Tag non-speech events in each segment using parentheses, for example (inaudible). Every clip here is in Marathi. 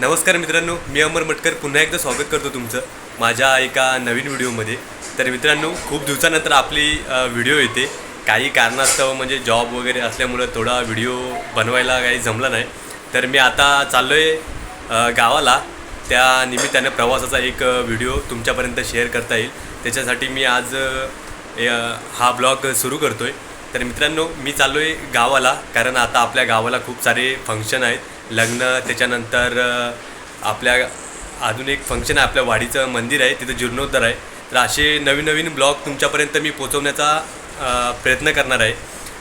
नमस्कार मित्रांनो मी अमर मटकर. पुन्हा एकदा स्वागत करतो तुमचं माझ्या एका नवीन व्हिडिओमध्ये. तर मित्रांनो खूप दिवसानंतर आपली व्हिडिओ येते. काही कारणास्तव म्हणजे जॉब वगैरे असल्यामुळं थोडा व्हिडिओ बनवायला काही जमला नाही. तर मी आता चाललो आहे गावाला. त्या निमित्ताने प्रवासाचा एक व्हिडिओ तुमच्यापर्यंत शेअर करता येईल. त्याच्यासाठी मी आज हा ब्लॉग सुरू करतो आहे तर मित्रांनो मी चाललो आहे गावाला कारण आता आपल्या गावाला खूप सारे फंक्शन आहेत. लग्न त्याच्यानंतर आपल्या अजून एक फंक्शन आहे आपल्या वाडीचं मंदिर आहे तिथं जीर्णोद्धार आहे. तर असे नवीन नवीन ब्लॉग तुमच्यापर्यंत मी पोचवण्याचा प्रयत्न करणार आहे.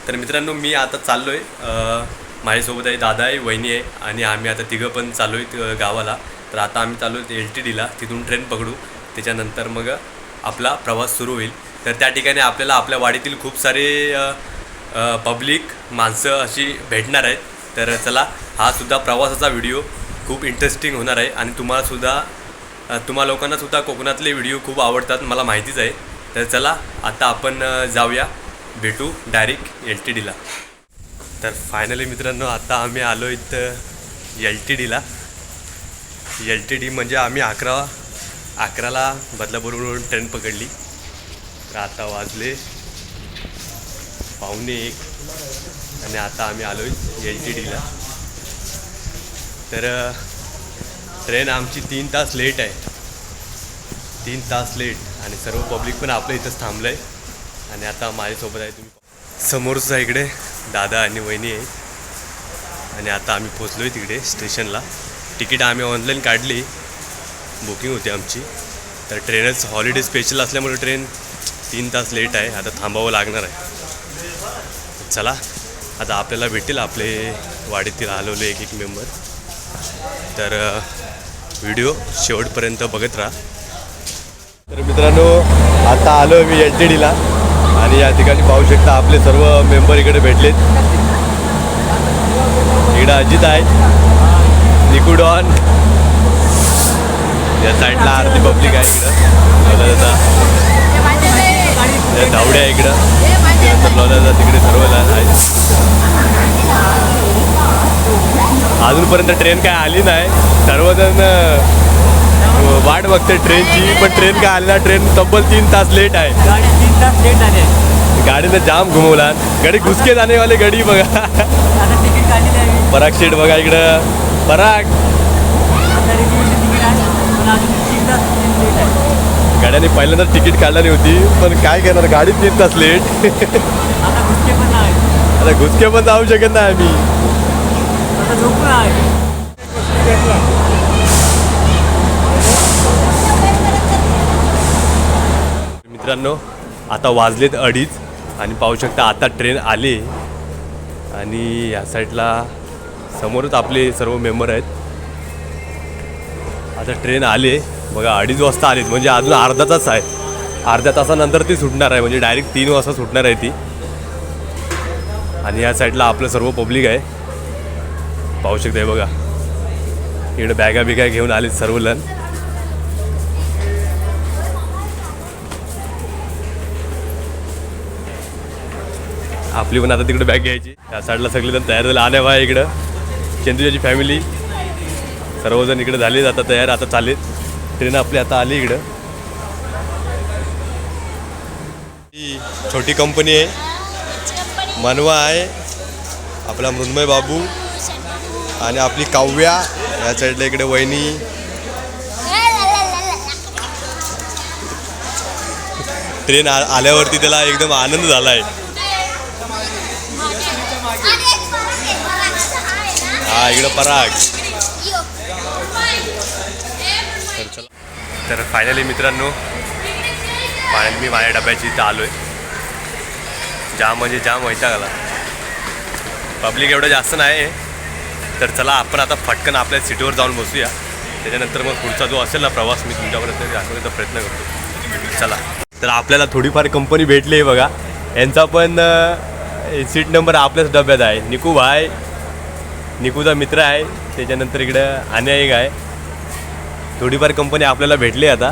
तर मित्रांनो मी आता चाललो आहे माझ्यासोबत आहे दादा आहे वहिनी आहे आणि आम्ही आता तिघं पण चाललो आहे गावाला. तर आता आम्ही चाललो आहे एल टी डीला तिथून ट्रेन पकडू. त्याच्यानंतर मग आपला प्रवास सुरू होईल. तर त्या ठिकाणी आपल्याला आपल्या वाडीतील खूप सारे पब्लिक माणसं अशी भेटणार आहेत. तर चला हा सुद्धा प्रवासाचा व्हिडिओ खूप इंटरेस्टिंग होणार आहे आणि तुम्हालासुद्धा तुम्हा लोकांनासुद्धा कोकणातले व्हिडिओ खूप आवडतात मला माहितीच आहे. तर चला आता आपण जाऊया. भेटू डायरेक्ट एल टी डीला तर फायनली मित्रांनो आता आम्ही आलो इथं एल टी डीला एल टी डी म्हणजे आम्ही अकरा अकराला बदलापूरवरून ट्रेन पकडली. तर आता वाजले पाहुणे एक. आणि आता आम्ही आलो आहे एल टी डीला तर ट्रेन आमची तीन तास लेट आहे. तीन तास लेट आणि सर्व पब्लिक पण आपल्या इथंच थांबलं आहे आणि आता माझ्यासोबत आहे तुम्ही. समोरच इकडे दादा आणि वहिनी आहे आणि आता आम्ही पोचलो आहे तिकडे स्टेशनला. तिकीट आम्ही ऑनलाईन काढली. बुकिंग होती आमची. तर ट्रेनच हॉलिडे स्पेशल असल्यामुळे ट्रेन तीन तास लेट आहे. आता थांबावं लागणार आहे. चला. आता आपल्याला भेटेल आपले वाडीतील हलवले एक एक मेंबर तर व्हिडिओ शेवटपर्यंत बघत राहा. तर मित्रांनो आता आलो मी एल टी डीला आणि या ठिकाणी पाहू शकता आपले सर्व मेंबर इकडे भेटलेत. इकडं अजित आहे निकुडॉन. या साईडला आरती पब्लिक आहे इकडं. लोणावळ्याचा. या धावड्या आहे इकडं. त्यानंतर लोणावळ्याचा तिकडे सर्व आहेत अजूनपर्यंत ट्रेन काय आली नाही. सर्वजण वाट बघते ट्रेनची पण ट्रेन काय आली ना ट्रेन तब्बल तीन तास लेट आहे. गाडी तीन तास लेट आले गाडीनं जाम घुमवला. गाडी घुसके जाणेवाले गाडी बघा. पराग शेट बघा इकडं. पराग! गाड्याने पहिल्यांदा तिकीट काढलेली होती पण काय करणार गाडी तीन तास लेट आता घुसके पण जाऊ शकत नाही आम्ही. मित्रांनो आता वाजलेत अडीच आणि पाहू शकता आता ट्रेन आली. आणि या साईडला समोरच आपले सर्व मेंबर आहेत. आता ट्रेन आले. बघा अडीच वाजता आलीत. म्हणजे अजून अर्धा तास आहे. अर्ध्या तासानंतर ती सुटणार आहे. म्हणजे डायरेक्ट तीन वाजता सुटणार आहे ती. आणि या साईडला आपलं सर्व पब्लिक आहे. पाहू शकते बघा. इकडे बॅगा बिगा घेऊन आलीत सर्व लन आपली पण आता तिकडे बॅग घ्यायची. त्या साईडला सगळेजण तयार झाले. आल्या बा इकडं. चंद्रजाची फॅमिली सर्वजण इकडे झाले. आता तयार आता चालेल ट्रेन आपली आता आली इकडं. ही छोटी कंपनी आहे. मनवा आहे. आपला मृण्मय बाबू आणि आपली काव्या या साईडला इकडे वहिनी. ट्रेन आ आल्यावरती त्याला एकदम आनंद झाला आहे हा इकडं पराग तर चला तर फायनली मित्रांनो फायनली मी माझ्या डब्याची इथं आलो आहे जाम म्हणजे जाम व्हायचा आला. पब्लिक एवढं जास्त नाही आहे तर चला आपण आता फटकन आपल्या सीटवर जाऊन बसूया. त्याच्यानंतर मग पुढचा जो असेल ना प्रवास मी तुमच्यापर्यंत दाखवण्याचा प्रयत्न करतो. चला. तर आपल्याला थोडीफार कंपनी भेटली आहे बघा. यांचा पण सीट नंबर आपल्याच डब्यात आहे. निकू भाय निकूचा मित्र आहे. त्याच्यानंतर इकडं अन्या आहे. थोडीफार कंपनी आपल्याला भेटली आता.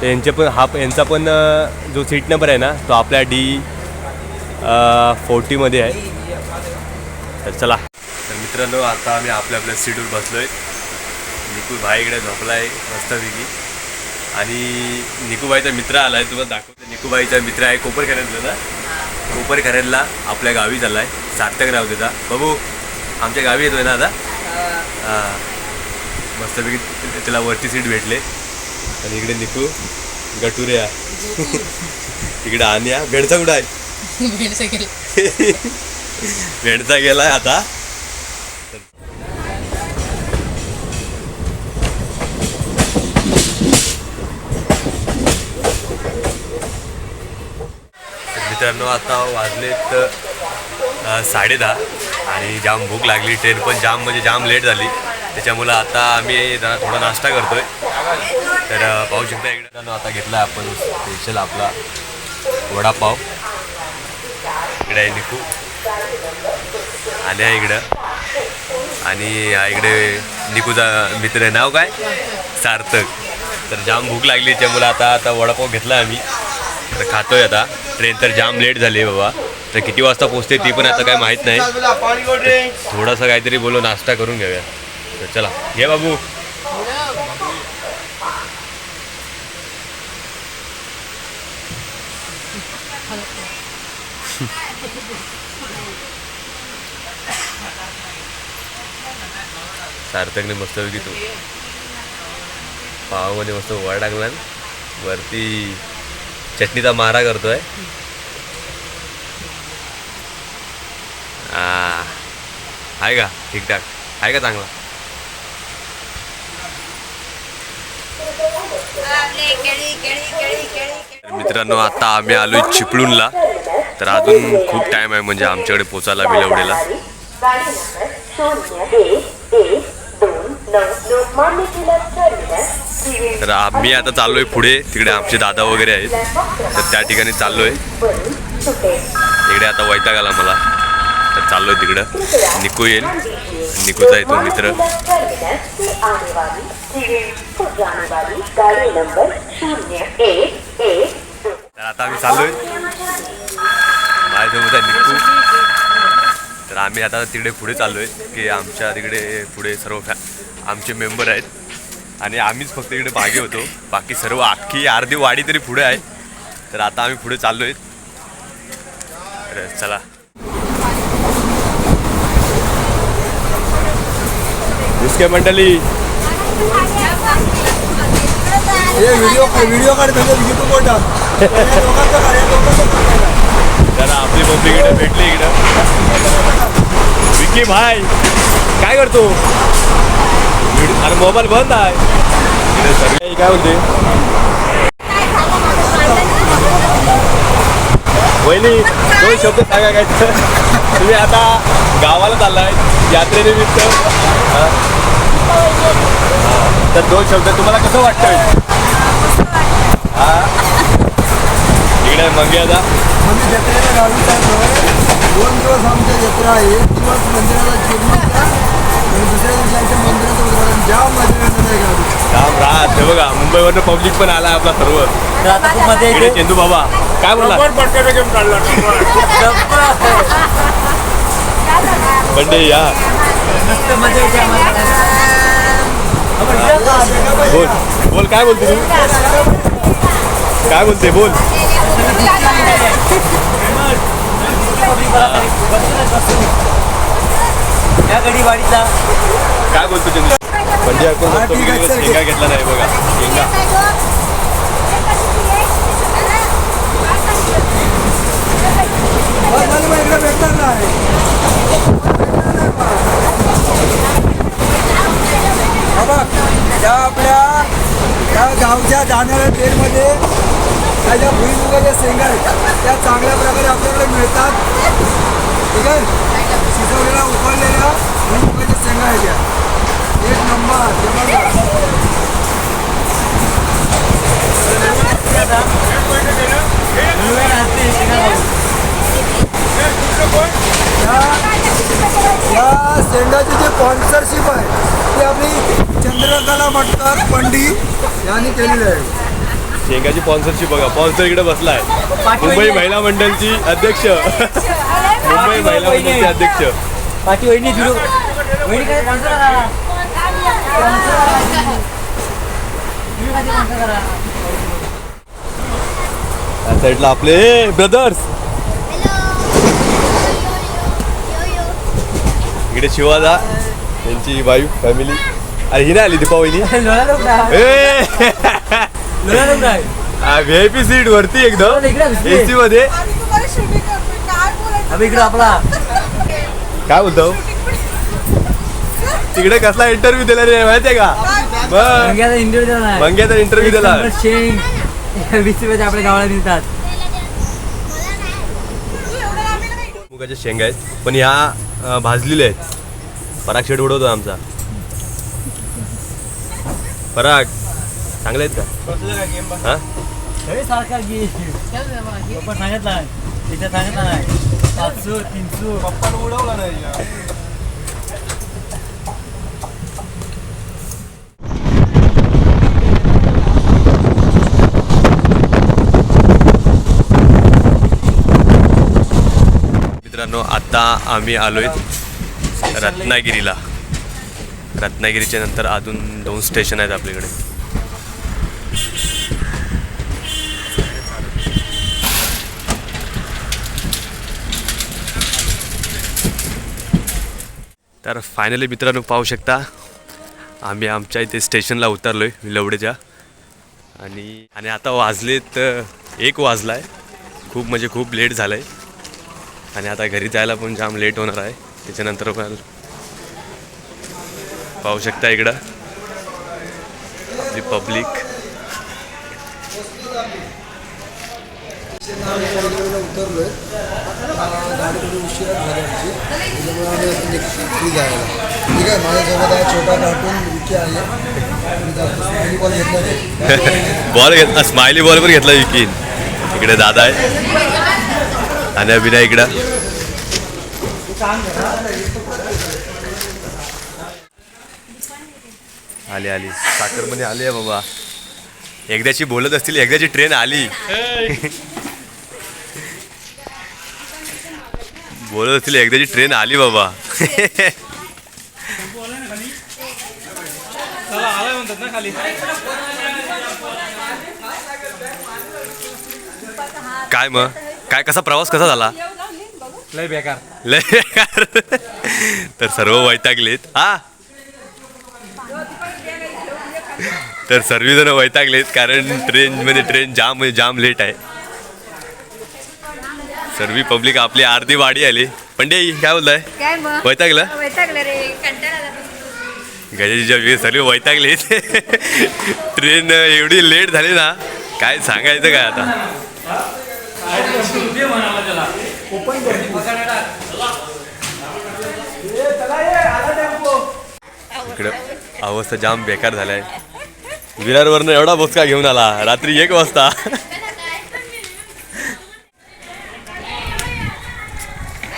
तर यांचे पण हा यांचा पण जो सीट नंबर आहे ना तो आपल्या डी फोर्टीमध्ये आहे. तर चला. तर मित्रांनो आता आम्ही आपल्या आपल्या सीटवर बसलोय. निकू भाई इकडे झोपलाय मस्तपैकी. आणि निकूबाईचा मित्र आलाय तुम्हाला दाखवतो. निकूबाईचा मित्र आहे कोपर खरेदला ना? कोपर खरेदला आपल्या गावी चाललाय. सार्थक राव त्याचा. बाबू आमच्या गावी येतोय ना आता? हां. मस्तपैकी त्या- त्याला वरती सीट भेटले. आणि इकडे निकू गटुऱ्या. इकडे आण्या भेडचा कुठं आहे? भेडचं गेलाय आता. मित्रांनो आता वाजलेत अ, साडेदहा आणि जाम भूक लागली. ट्रेन पण जाम म्हणजे जाम लेट झाली. त्याच्यामुळं आता आम्ही जरा थोडा नाश्ता करतोय. तर पाहू शकता इकडे आता घेतला आपण स्पेशल आपला वडापाव. इकडे आहे निकू. आल्या इकडं. आणि हा इकडे निकूचा मित्र आहे. नाव काय? सार्थक. तर जाम भूक लागली त्यामुळं आता आता वडापाव घेतला आम्ही. तर खातोय आता. ट्रेन तर जाम लेट झाली बाबा. तर किती वाजता पोचते ती पण आता काय माहीत नाही. थोडासा काहीतरी बोलो नाश्ता करून घेऊया. तर चला घे बाबू. सार्थकने मस्त होती तू पावामध्ये मस्त वर टाकला वरती चटणीचा मारा करतोय. आहे का? ठीकठाक. आहे का चांगला? मित्रांनो आता आम्ही आलोय चिपळूणला. तर अजून खूप टाइम आहे म्हणजे आमच्याकडे पोचायला बिलवडेला. तर आम्ही आता चाललोय पुढे. तिकडे आमचे दादा वगैरे आहेत. तर त्या ठिकाणी चाललोय. इकडे आता वैताग आला मला. तर चाललोय तिकडं. निकू येईल. निकूचा येतो मित्र. तर आता आम्ही चाललोय. माझ्यासोबत आहे निकू. तर आम्ही आता तिकडे पुढे चाललोय की आमच्या तिकडे पुढे सर्व फॅ आमचे मेंबर आहेत. आणि आम्हीच फक्त इकडे मागे होतो. बाकी सर्व अख्खी अर्धी वाडी तरी पुढे आहे. तर आता आम्ही पुढे चाललोय. तर चला. इसके मंडळी व्हिडिओ व्हिडिओ काढ म्हणजे युट्यूब वर टाक या कार्य दोघांचं जरा आपली मम्मी इकडे भेटली इकडं. विकी भाई काय करतो? व्हिडिओ- अरे मोबाईल बंद आहे. इकडे सगळे काय बोलते? वहिनी दोन शब्द सांगा काय? तर. तुम्ही आता गावाला चाललाय यात्रेनिमित्त. तर दोन शब्द तुम्हाला कसं वाटतंय? हा? इकडे मंगे आता. आम्ही जत्रेला गावी दोन दिवस आमच्या जत्रा आहे. एक दिवस जीर्णोद्धार आणि दुसऱ्या दिवशी आमच्या मंदिराचं उद्घाटन. जाम मजा येणार आहे गावी राम हे बघा मुंबईवरनं पब्लिक पण आला आपला सर्व. तर आता खूप मजा इकडे येते चेंदू बाबा. काय बोलला? बंडे या. मस्त मजा येते आम्हाला. बोल बोल काय बोलते तू? काय बोलते बोल. या गडीवाडीचा. काय बोलतो चेंदू म्हणजे आपण हा, फक्त ठीक आहे, video चल, शेंगा घेतला नाही बघा. शेंगा. बस झालं मग इकडे भेटणार नाही. हा बघ त्या आपल्या त्या गावच्या जाणाऱ्या ट्रेनमध्ये त्या ज्या भुईमुगाच्या शेंगा आहेत. त्या चांगल्या प्रकारे आपल्याकडे मिळतात. ठीक आहे? शिजवलेल्या उकळलेल्या भुईमुगाच्या शेंगा आहेत त्या एक नंबर जबरदस्त. या शेंगाची जी स्पॉन्सरशिप आहे ती आपली चंद्रकला मटकर पंडी यांनी केलेली आहे. शेंगाची स्पॉन्सरशिप बघा स्पॉन्सर इकडे बसलाय. मुंबई महिला मंडळची अध्यक्ष. मुंबई महिला मंडळचे अध्यक्ष. पाठी वहिनी. या साईडला आपले ब्रदर्स इकडे शिवादा यांची वाईफ फॅमिली अरे ही नाही आली दीपावली सीट वरती एकदम. एसी मध्ये. काय बोलायचं? अबे इकडे आपला. काय बोलतो? तिकडे कसला इंटरव्ह्यू दिला रे माहितीये का? बघ मंग्याचा इंटरव्ह्यू दिला वीस रुपयाचे आपल्या गावाला मिळतात. मुगाच्या शेंगा आहेत. पण ह्या अं, भाजलेल्या आहेत. पराग शेट उडवतो आमचा. पराग चांगले आहेत का? हा? हे सारखा घे. पप्पा सांगितला सांगितला नाही. तीनशो. मित्रांनो आता आम्ही आलो आहेत रत्नागिरीला. रत्नागिरीच्या नंतर अजून दोन स्टेशन आहेत आपल्याकडे. तर फायनली मित्रांनो पाहू शकता आम्ही आमच्या इथे स्टेशनला उतरलो आहे लवडेच्या आणि आणि आता वाजलेत एक वाजला आहे खूप म्हणजे खूप लेट झालं आहे आणि आता घरी जायला पण जाम लेट होणार आहे. त्याच्यानंतर पण पाहू शकता इकडं. आपली पब्लिक उतरलोय गाडी थोडी उशिरा झाली आमची त्याच्यामुळे आम्ही आता निघतो फ्री जायला ठीक आहे माझ्यासोबत आहे छोटा कार्टून विकी आहे मी जातो. मी बॉल घेतला नाही बॉल घेतला स्माइली बॉल पण घेतला विकीन इकडे दादा आहे. आणि अभिनय इकडं. आली आली. साखरमध्ये आली आहे बाबा. एकदाची बोलत असतील एकदाची ट्रेन आली. बोलत असतील एकदाची ट्रेन आली बाबा. काय मग? काय कसा प्रवास कसा झाला? लय बेकार. लय बेकार. तर सर्व वैतागलेत. हा. तर सर्वजण वैतागलेत कारण ट्रेन मध्ये ट्रेन जाम जाम लेट आहे. सर्वी पब्लिक आपली अर्धी वाडी आली. पंडे काय बोलताय? काय मग? वैतागलं? वैतागलं रे. कंटाळा आला. गजाजीच्या वेळी सर्व वैतागलेत. (laughs) ट्रेन एवढी लेट झाली ना काय सांगायचं काय आता? इकडं अवस्था जाम बेकार झालाय. विरारवरनं एवढा बोचका घेऊन आला. रात्री एक वाजता.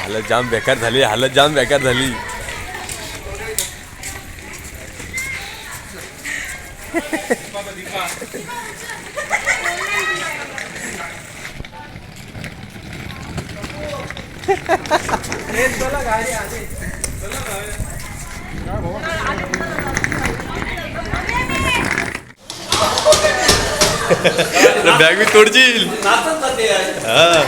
हालत जाम बेकार झाली हालत जाम बेकार झाली. बॅग मी तोडशील हा.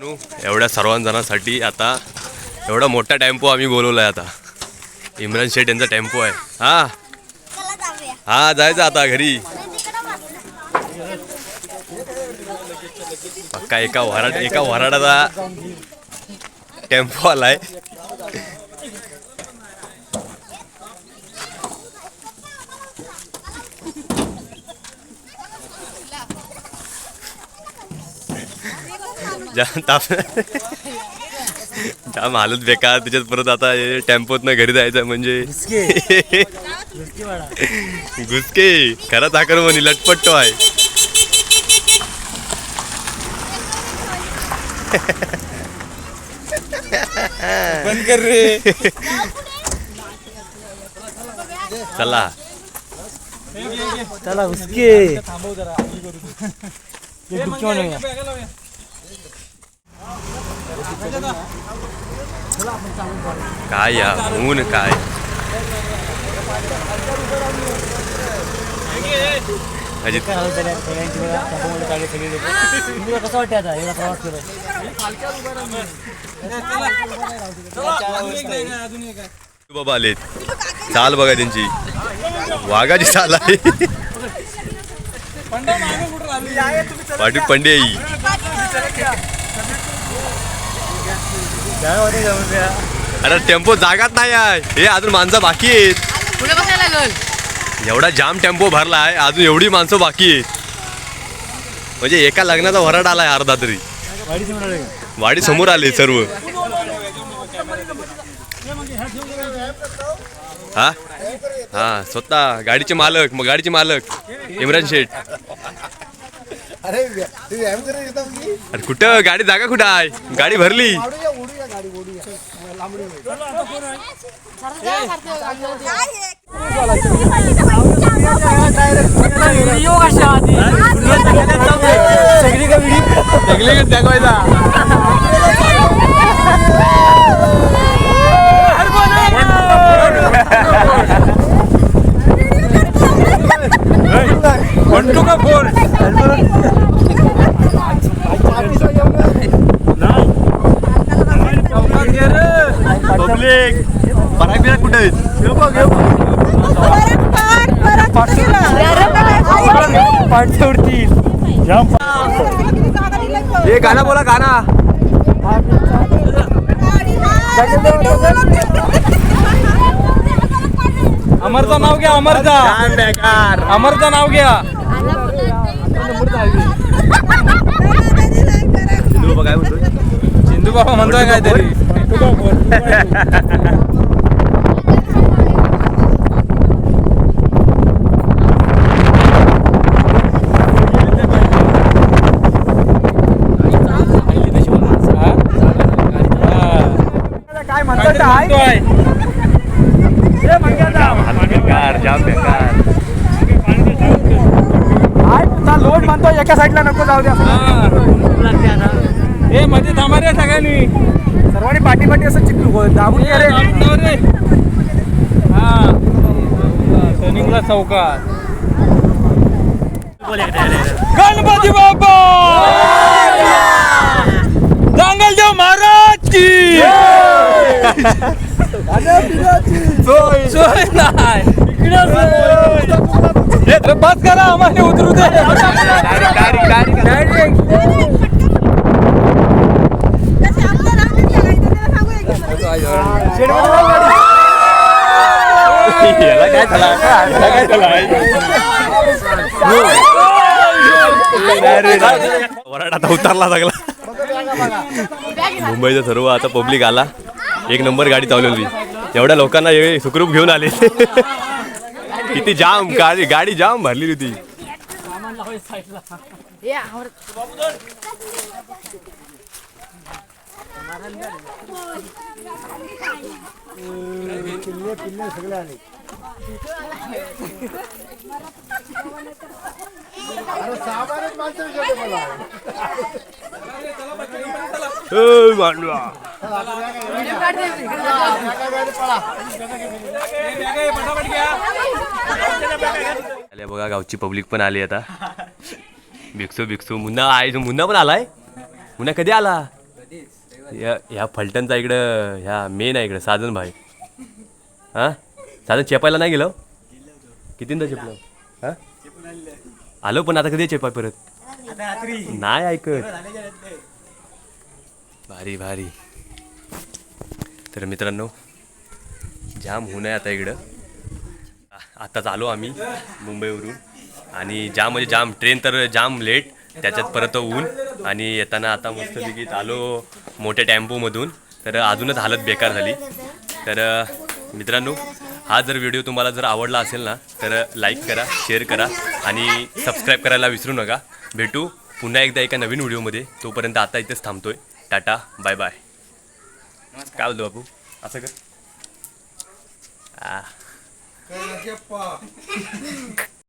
नु एवढ्या सर्वांजणांसाठी आता एवढा मोठा टेम्पो आम्ही बोलवलाय आता. इम्रान शेठ यांचा टेम्पो आहे. हा. हा जायचं आता घरी. पक्का एका वराड एका वराडाचा टेम्पो आलाय. जाम ताप जाम हालत बेकार त्याच्यात परत आता टेम्पोतनं घरी जायचं म्हणजे घुसके. खरा साखर म्हणी लटपट्टो आहे. बंद कर रे. चला. उसके. एक गुपची म्हणूया काय या? ऊन काय? अजित. काय हालत झाल्या सगळ्यांची बघा त्याच्यामुळे काढले सगळे लोक. तुम्हाला कसं वाटतं आता? एवढा प्रवास करत बाबा आलेत. चाल बघा त्यांची. वाघाची चाल आहे. पाटील पंडे आई. अरे टेम्पो जागाच नाही आहे. हे अजून माणसं बाकी आहेत. पुढे बसायला लागल. एवढा जाम टेम्पो भरला आहे अजून एवढी माणसं बाकी आहेत. म्हणजे एका लग्नाचा वराड आलाय अर्धा तरी. वाडी समोर आले सर्व. हा? हा स्वतः गाडीचे मालक मग गाडीचे मालक इम्रान शेठ. अरे अरे कुठं? गाडी जागा कुठं आहे? गाडी भरली. ओढूया ओढूया गाडी ओढूया लांबडी होईल. सगळी का व्हिडिओ पब्लिक पराग बिराग कुठे आहेत पाठच्या उडतील जाम हे गाणं बोला गाणं अमरचं नाव घ्या अमरचा. अमरचं नाव घ्या. बाबा काय म्हणतो सिंधू बाबा म्हणतोय काहीतरी. काय म्हणतोय बेकार जाम बेकार लोड म्हणतो एका साईडला नको जाऊ द्या ए मध्ये थांबा रे सगळ्यांनी सर्वांनी पाठी पाठी असं चिकलू दाबून रे हा टर्निंगला चौकात गणपती बाप्पा जंगलदेव महाराज की सोय सोय नाही इकडे बस करा आम्हाला उतरू दे. याला काय झाला? याला काय झाला? वराड आता उतरला लागला मुंबईचा सर्व आता पब्लिक आला. एक नंबर गाडी चालवली एवढ्या लोकांना हे सुखरूप घेऊन आले. (laughs) किती जाम गाडी गाडी जाम भरलेली होती. ए, आले बघा गावची पब्लिक पण आली आता. भिक्षू भिक्षू मुन्ना आहे मुन्ना पण आलाय? मुन्ना कधी आला? या ह्या फलटणचा इकडं ह्या मेन आहे इकडं साधन भाई. हा? साधन चेपायला नाही गेलो? कितींदा चेपलं? हा? आलो पण आता कधी चेपाय परत? नाही ऐकत. भारी भारी. तर मित्रांनो जाम होऊन आहे आता इकडं. आत्ताच आलो आम्ही मुंबईवरून. आणि जाम म्हणजे जाम ट्रेन तर जाम लेट त्याच्यात परत ऊन. आणि येताना आता मस्तपैकी आलो मोठ्या टेम्पोमधून. तर अजूनच हालत बेकार झाली. तर मित्रांनो हा जर व्हिडिओ तुम्हाला जर आवडला असेल ना तर लाईक करा शेअर करा. आणि सबस्क्राईब करायला विसरू नका. भेटू पुन्हा एकदा एका नवीन व्हिडिओमध्ये. तोपर्यंत आता इथेच थांबतोय. Tata bye bye. काय बोलतो बापू? असं कर. आ. (laughs)